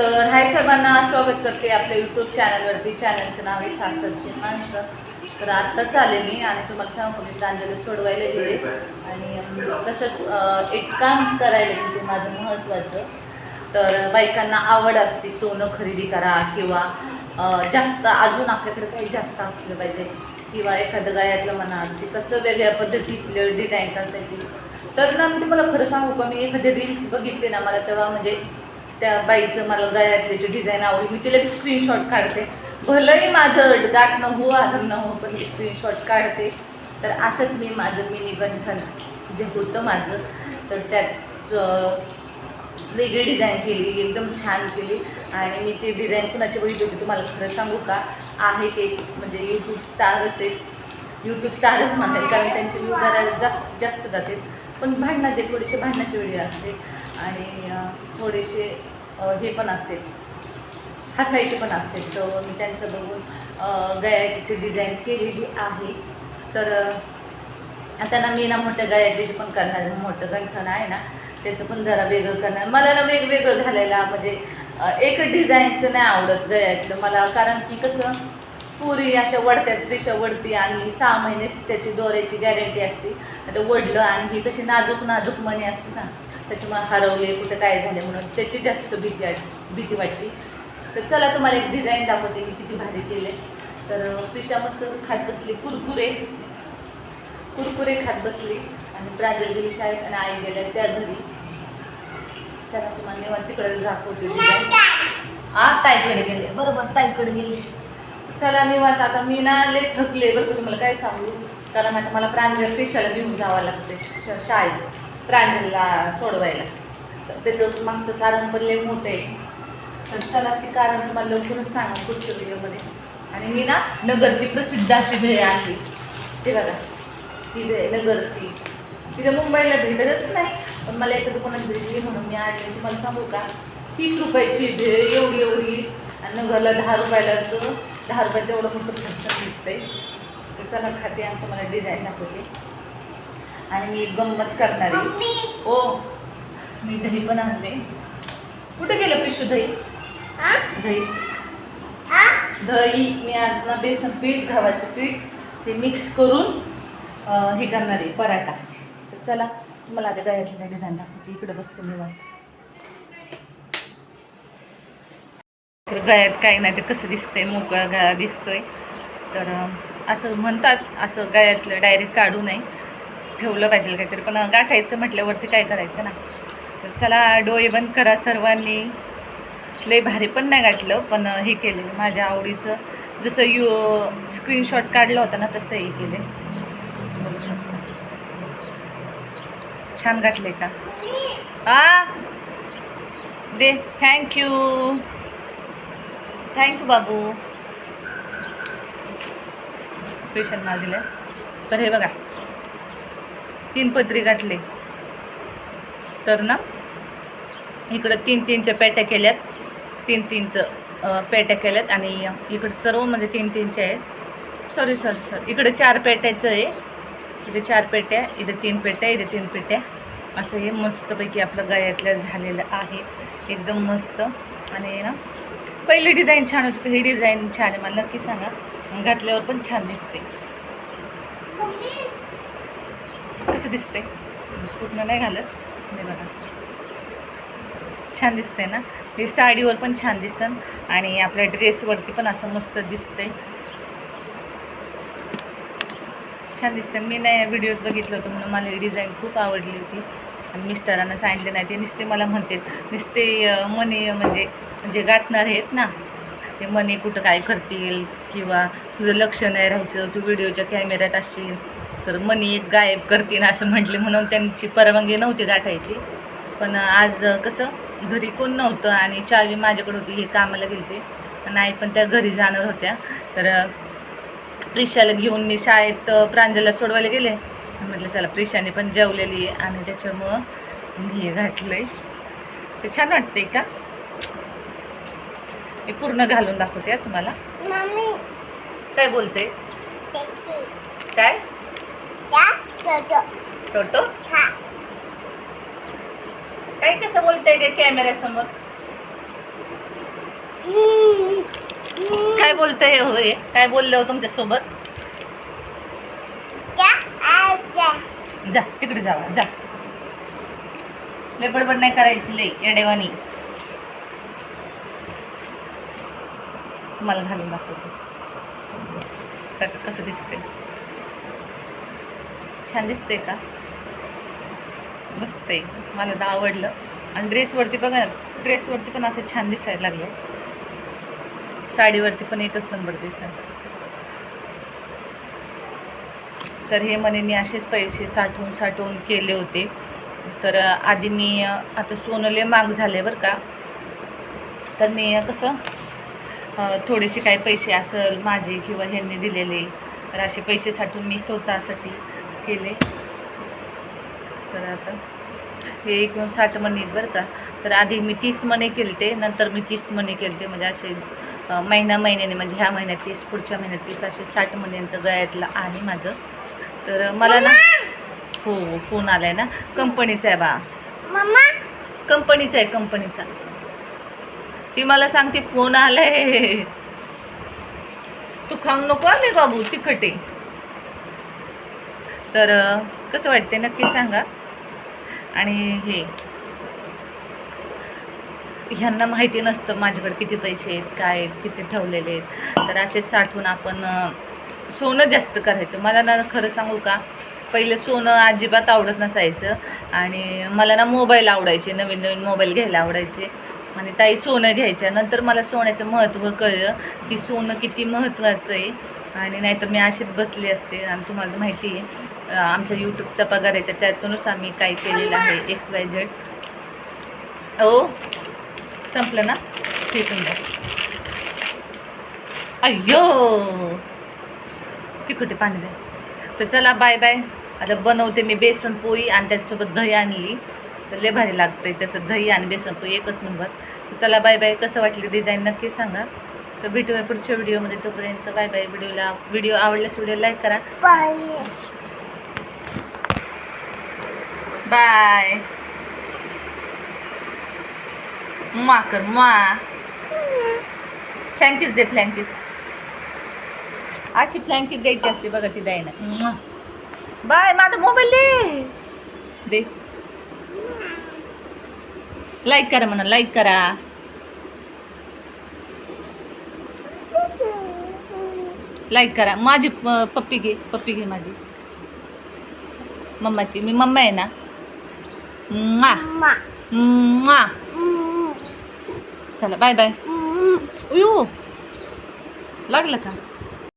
तर हाय सर्वांना स्वागत करते आपल्या यूट्यूब चॅनलवरती चॅनलचं नाव आहे सासरचे माणसं तर आत्ताच आले मी आणि तुम्हाला सांगू मी प्रांजली सोडवायला गेले. आणि तसंच एक काम करायला गेले माझं महत्त्वाचं. तर बायकांना आवड असते सोनं खरेदी करा किंवा जास्त अजून आपल्याकडे काही जास्त असलं पाहिजे. किंवा एखादं गायातलं म्हणा ते कसं वेगळ्या पद्धतीतलं डिझाईन करता येतील. तर ना मी तुम्हाला खरं सांगू का मी एखादे रील्स बघितले ना मला तेव्हा म्हणजे त्या बाईचं मला गळ्यातले जे डिझाईन आवडली मी तिला स्क्रीनशॉट काढते. भलंही माझं दाट न हो आधार न हो पण स्क्रीनशॉट काढते. तर असंच मी माझं मी निबंधन जे होतं माझं तर त्यात वेगळी डिझाईन केली एकदम छान केली. आणि मी ती डिझाईन कुणाची बघितली होती तुम्हाला खरं सांगू का? आहे ते म्हणजे यूट्यूब स्टारच आहे. यूट्यूब स्टारच म्हणतात कारण त्यांचे व्ह्यू जरा जास्त जास्त जाते. पण भांडणाचे थोडेसे भांडणाचे व्हिडिओ असते. आणि थोडेसे हे पण असते. हसायचे पण असते. तर मी त्यांचं बघून अं, डिझाईन केलेली आहे. तर त्यांना आता ना मी ना मोठ्या गळ्याची पण करणार मोठं गंठण आहे ना त्याचं पण जरा वेगळं करणार. मला ना वेगवेगळं घालायला म्हणजे एक डिझाईनचं नाही आवडत गळ्यातलं मला. कारण की कसं पुरी अशा वडत्यात रेषा वडती आणि सहा महिने त्याची दोऱ्याची गॅरंटी असते. आता वडलं आणि ही कशी नाजूक नाजूक मणी असते ना त्याच्यामुळे हरवले कुठं काय झाले म्हणून त्याची जास्त भीती वाट भीती वाटली. तर चला तुम्हाला एक डिझाईन दाखवते की किती भारी केले तर प्रिशा मस्त खात बसली. कुरकुरे. कुरकुरे खात बसली. आणि प्रांजल गेली शाळेत आणि आई गेल्या त्या घरी. चला तुम्हाला निवांत तिकडे दाखवते. डिझाईन आ ताईकडे गेले. बरोबर ताईकडे गेले. चला निवांत आता मी ना लय थकले बरं तुम्हाला काय सांगू? कारण आता मला प्रांजल पेशाला घेऊन जावं लागते श- शाळेत. प्रांजलला सोडवायला. तर त्याचं मागचं कारण पण लय मोठं आहे. तर चला ते कारण तुम्हाला लवकरच सांगा पुढच्या व्हिडिओमध्ये. आणि मी ना नगरची प्रसिद्ध अशी भेळ आणली. ते बघा ती भेळ नगरची. तिथे मुंबईला भेटतच नाही. पण मला एका दुकानात भेटली म्हणून मी आणली. तुम्हाला सांगू का? तीस रुपयाची भेळ एवढी एवढी. आणि नगरला दहा रुपयाला तर दहा रुपयात तेवढं मोठं खर्च भेटतंय. तर चला खाते आणि तुम्हाला डिझाईन दाखवते. आणि मी एक गंमत करणार. आहे हो मी दही पण आणते कुठे गेलं पिशू दही? दही. दही. मी आज ना बेसन पीठ गव्हाचं पीठ ते मिक्स करून हे करणार आहे पराठा. तर चला मला आता गळ्यातल्या डिझाईन दाखवते इकडे बसतो मी वाट तर गळ्यात काही नाही ते कसं दिसतंय मोकळा गळा दिसतोय. तर असं म्हणतात असं गळ्यातलं डायरेक्ट काढू नये. ठेवलं पाहिजे काहीतरी. पण गाठायचं म्हटल्यावरती काय करायचं ना? तर चला डोळे बंद करा सर्वांनी. लय भारी पण नाही गाठलं पण हे केले. माझ्या आवडीचं जसं यू स्क्रीनशॉट काढला होता ना तसं हे केले. बघू शकता. छान गाठले का? आ? दे. थँक्यू थँक्यू बाबू. पेशंट मागले तर हे बघा. तीन पत्री घातले. तर ना इकडं तीन तीनच्या पेट्या केल्यात. तीन तीनचं पेट्या केल्यात आणि इकडं सर्व म्हणजे तीन तीनच्या आहेत. सॉरी सॉरी सॉरी इकडं चार पेट्याचं आहे. इथे चार पेट्या इथे तीन पेट्या इथे तीन पेट्या. असं हे मस्तपैकी आपलं गळ्यातलं झालेलं आहे. एकदम मस्त. आणि ना पहिली डिझाईन छान होती. ही डिझाईन छान आहे. मला नक्की सांगा. घातल्यावर पण छान दिसते. कसं दिसते पूर्ण नाही घालत. हे बघा. छान दिसते ना? हे साडीवर पण छान दिसन. आणि आपल्या ड्रेसवरती पण असं मस्त दिसते छान दिसते मी नाही व्हिडिओत बघितलं होतं म्हणून मला ही डिझाईन खूप आवडली होती. आणि मिस्टरांना सांगितले नाही ते नुसते मला म्हणते नुसते अं, मनी म्हणजे जे गाठणार आहेत ना ते मनी कुठं काय करतील किंवा तुझं लक्ष नाही राहायचं तू व्हिडिओच्या कॅमेऱ्यात असशील. तर मनी एक गायब करतील असं म्हटले म्हणून त्यांची परवानगी नव्हती गाठायची. पण आज कसं घरी कोण नव्हतं आणि चावी माझ्याकडे होती हे कामाला गेलते. नाही पण त्या घरी जाणार होत्या. तर प्रिशाला घेऊन मी शाळेत अ, प्रांजलला सोडवायला गेले. म्हटलं चला प्रिशाने पण जेवलेली आहे. आणि त्याच्यामुळं मी हे घातलंय. ते छान वाटतंय का? मी पूर्ण घालून दाखवते तुम्हाला. काय बोलते? काय? टोटो हा. काय कसं बोलते गे कॅमेऱ्यासमोर काय बोलतंय होय काय बोललं हो तुमच्यासोबत क्या आजा जा. तिकडे जावा जा. लय बडबड नाही करायची लई येडेवानी तुम्हाला घालून दाखवते. कसं दिसतंय. छान दिसते का? मस्त आहे. मला तर आवडलं. आणि ड्रेसवरती बघा ड्रेसवरती पण असं छान दिसायला लागलं साडीवरती पण एकच नंबर दिसत तर हे म्हणे मी असेच पैसे साठवून साठवून केले होते. तर आधी मी आता सोनले माग झाले बरं का. तर मी कसं थोडेसे काही पैसे असेल माझे किंवा ह्यांनी दिलेले तर असे पैसे साठवून मी स्वतःसाठी केले. तर आता हे एकूण साठ मणी बरं का. तर आधी मी तीस मणे केले ते नंतर मी तीस मणे केले ते म्हणजे असे अ, महिना महिन्याने म्हणजे ह्या महिन्यात तीस पुढच्या महिन्यात तीस असे साठ मण्यांचं गळ्यातलं आहे माझं. तर मला ना हो फोन आलाय ना. कंपनीचा आहे बा. कंपनीचा आहे कंपनीचा. ती मला सांगते फोन आलाय. तू खाऊ नको आले बाबू तिखट आहे. तर कसं वाटते नक्की सांगा. आणि हे. ह्यांना माहिती नसतं माझ्याकडे किती पैसे आहेत काय आहेत किती ठेवलेले आहेत. तर असे साठवून आपण सोनं जास्त करायचं. मला ना खरं सांगू का पहिले सोनं अजिबात आवडत नसायचं. आणि मला ना मोबाईल आवडायचे नवीन नवीन मोबाईल घ्यायला आवडायचे. आणि ताई सोनं घ्यायच्या. नंतर मला सोन्याचं महत्त्व कळलं की सोनं किती महत्त्वाचं आहे. आणि नाहीतर मी अशीच बसली असते आणि तुम्हाला माहिती आहे आमच्या यूट्यूबचा पगार यायचा त्यातूनच आम्ही काय केलेलं आहे एक्स वाय झेड हो? संपलं ना? ठीक आहे अय्यो! तिकडे पाणी द्या. तर चला बाय बाय आता बनवते मी बेसन पोळी आणि त्याच्यासोबत दही आणली. तर लय भारी लागतंय तसं दही आणि बेसन पोळी एकच नंबर चला बाय बाय कसं वाटलं डिझाईन नक्की सांगा. तर भेटूया पुढच्या व्हिडिओमध्ये. तोपर्यंत बाय बाय. व्हिडिओला व्हिडिओ आवडल्यास व्हिडिओ लाईक करा. बाय. बाय मा कर मा फ्लँकीस दे फ्लँकीस अशी फ्लँकीस द्यायची असते बघा ती द्यायला बाय माझा मोबाईल दे. दे. लाईक करा म्हणा लाईक करा. लाईक करा. माझी प- पप्पी घे. पप्पी घे माझी. मम्माची. मी मम्मा आहे ना? म्वा. चला बाय बाय लागलं का?